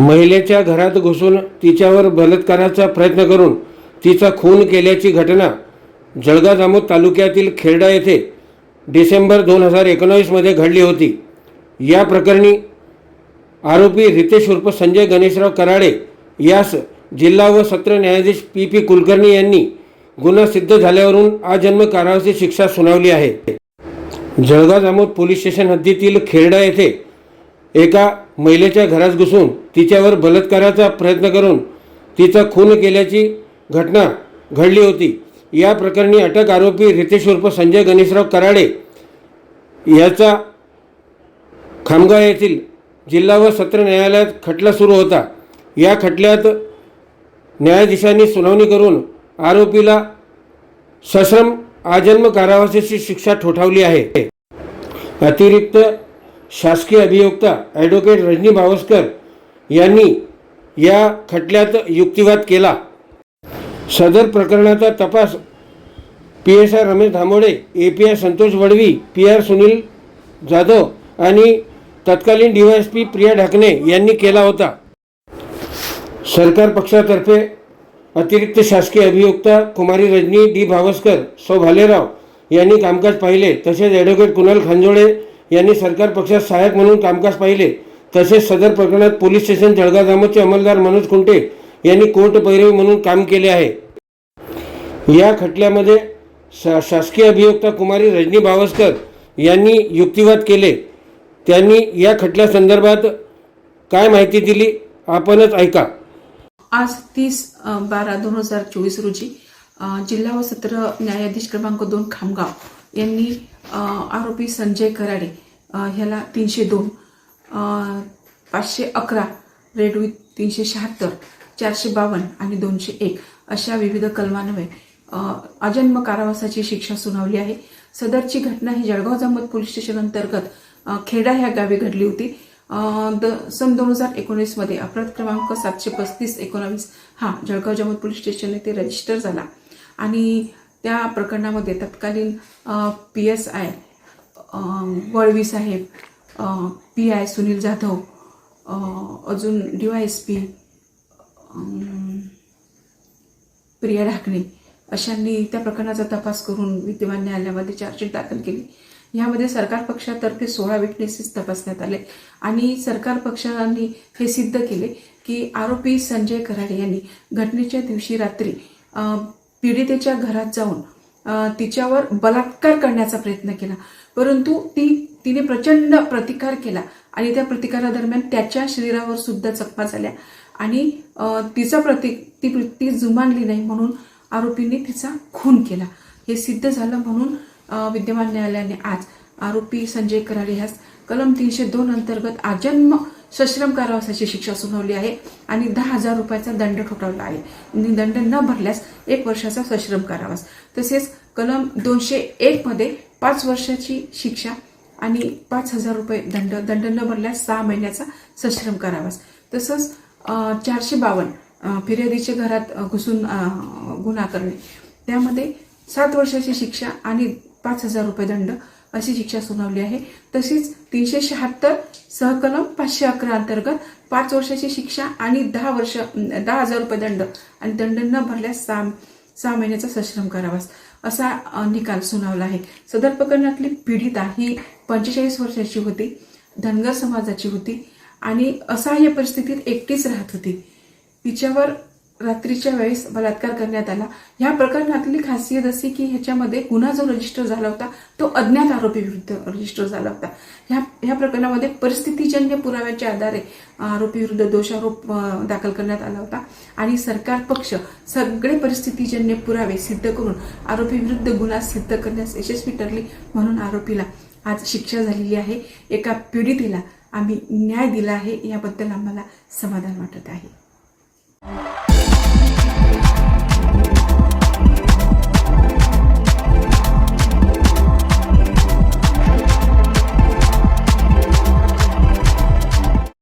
महिलेच्या घरात घुसून तिच्यावर बलात्काराचा प्रयत्न करून तिचा खून केल्याची घटना जळगाव जामोद तालुक्यातील खेरडा येथे डिसेंबर दोन हजार एकोणावीसमध्ये घडली होती. या प्रकरणी आरोपी रितेश उर्फ संजय गणेशराव कराडे यास जिल्हा व सत्र न्यायाधीश पी पी कुलकर्णी यांनी गुन्हा सिद्ध झाल्यावरून आजन्म कारावाची शिक्षा सुनावली आहे. जळगाव जामोद पोलीस स्टेशन हद्दीतील खेरडा येथे एका महिलेच्या घरात घुसून तिच्यावर बलात्काराचा प्रयत्न करून तिचा खून केल्याची घटना घडली होती. या प्रकरणी अटक आरोपी रितेश उर्फ संजय गणेशराव कराडे याचा खामगाव येथील जिल्हा व सत्र न्यायालयात खटला सुरू होता. या खटल्यात न्यायाधीशांनी सुनावणी करून आरोपीला सश्रम आजन्म कारावासाची शिक्षा ठोठावली आहे. अतिरिक्त शासकीय अभियोक्ता ॲडव्होकेट रजनी भावस्कर यांनी या खटल्यात युक्तिवाद केला. सदर प्रकरणाचा तपास P S R Ramesh Dhamode A P I Santosh Vadvi P R Sunil Jadhav आणि तत्कालीन D Y S P Priya Dhakane यांनी केला होता. सरकार पक्षातर्फे अतिरिक्त शासकीय अभियोक्ता कुमारी रजनी डी भावस्कर सौ भालेराव यांनी कामकाज पाहिले तसेच ॲडव्होकेट कुणाल खांजोळे यांनी सरकार पक्षात सहाय्यक म्हणून कामकाज पाहिले. तसेच सदर प्रकरणात पोलीस स्टेशन जळगाव जामोदचे अंमलदार मनोज खुंटे यांनी कोर्ट पैरवी म्हणून काम केले आहे. या खटल्यामध्ये शा शासकीय अभियोक्ता कुमारी रजनी बावस्कर यांनी युक्तिवाद केले. त्यांनी या खटल्यासंदर्भात काय माहिती दिली आपणच ऐका. आज तीस बारा दोन हजार चोवीस रोजी जिल्हा व सत्र न्यायाधीश क्रमांक दोन खामगाव यांनी आरोपी संजय कराडे ह्याला तीनशे दोन पाचशे अकरा रेड विथ तीनशे शहात्तर चारशे बावन्न आणि दोनशे एक अशा विविध कलमान्वये अजन्म कारावासाची शिक्षा सुनावली आहे. सदरची घटना ही जळगाव जामत पोलीस स्टेशन अंतर्गत खेडा ह्या गावी घडली होती. द सन दोन हजार एकोणीसमध्ये अपराध क्रमांक सातशे पस्तीस एकोणावीस हा जळगाव जामत पोलीस स्टेशन येथे रजिस्टर झाला. आणि त्या प्रकरणामध्ये तत्कालीन पी एस आय वळवी साहेब पी आय सुनील जाधव अजून D Y S P Priya Dhakane अशांनी त्या प्रकरणाचा तपास करून विद्यमान न्यायालयामध्ये चार्जशीट दाखल केली. यामध्ये सरकार पक्षातर्फे सोळा विटनेसेस तपासण्यात आले आणि सरकार पक्षांनी हे सिद्ध केले की आरोपी संजय कराडे यांनी घटनेच्या दिवशी रात्री पीडितेच्या घरात जाऊन तिच्यावर बलात्कार करण्याचा प्रयत्न केला. परंतु ती तिने प्रचंड प्रतिकार केला आणि त्या प्रतिकारादरम्यान त्याच्या शरीरावर सुद्धा जखमा झाल्या. आणि तिचा प्रति ती ती जुमानली नाही म्हणून आरोपींनी तिचा खून केला. हे सिद्ध झालं म्हणून विद्यमान न्यायालयाने आज आरोपी संजय कराडे ह्यास कलम तीनशे दोन अंतर्गत आजन्म सश्रम कारावासाची शिक्षा सुनावली आहे आणि दहा हजार रुपयाचा दंड ठोठावला आहे. आणि दंड न भरल्यास एक वर्षाचा सश्रम कारावास. तसेच कलम दोनशे एक मध्ये पाच वर्षाची शिक्षा आणि पाच हजार रुपये दंड दंड न भरल्यास सहा महिन्याचा सश्रम कारावास. तसंच चारशे बावन्न फिर्यादीच्या घरात घुसून गुन्हा करणे. त्यामध्ये सात वर्षाची शिक्षा आणि पाच हजार रुपये दंड अशी शिक्षा सुनावली आहे. तशीच तीनशे शहात्तर सहकलम पाचशे अकरा अंतर्गत पाच वर्षाची शिक्षा आणि दहा वर्ष दहा हजार रुपये दंड आणि दंड न भरल्यास सहा सहा महिन्याचा सश्रम करावास असा निकाल सुनावला आहे. सदर प्रकरणातली पीडिता ही पंचेचाळीस वर्षाची होती धनगर समाजाची होती आणि असहाय्य परिस्थितीत एकटीच राहत होती. तिच्यावर रात्रीच्या वेळेस बलात्कार करण्यात आला. ह्या प्रकरणातली खासियत अशी की ह्याच्यामध्ये गुन्हा जो रजिस्टर झाला होता तो अज्ञात आरोपी विरुद्ध रजिस्टर झाला होता. ह्या ह्या प्रकरणामध्ये परिस्थितीजन्य पुराव्याच्या आधारे आरोपी विरुद्ध दोषारोप दाखल करण्यात आला होता. आणि सरकार पक्ष सगळे परिस्थितीजन्य पुरावे सिद्ध करून आरोपी विरुद्ध गुन्हा सिद्ध करण्यास यशस्वी ठरली म्हणून आरोपीला आज शिक्षा झालेली आहे. एका पीडितेला आम्ही न्याय दिला आहे. याबद्दल आम्हाला समाधान वाटत आहे.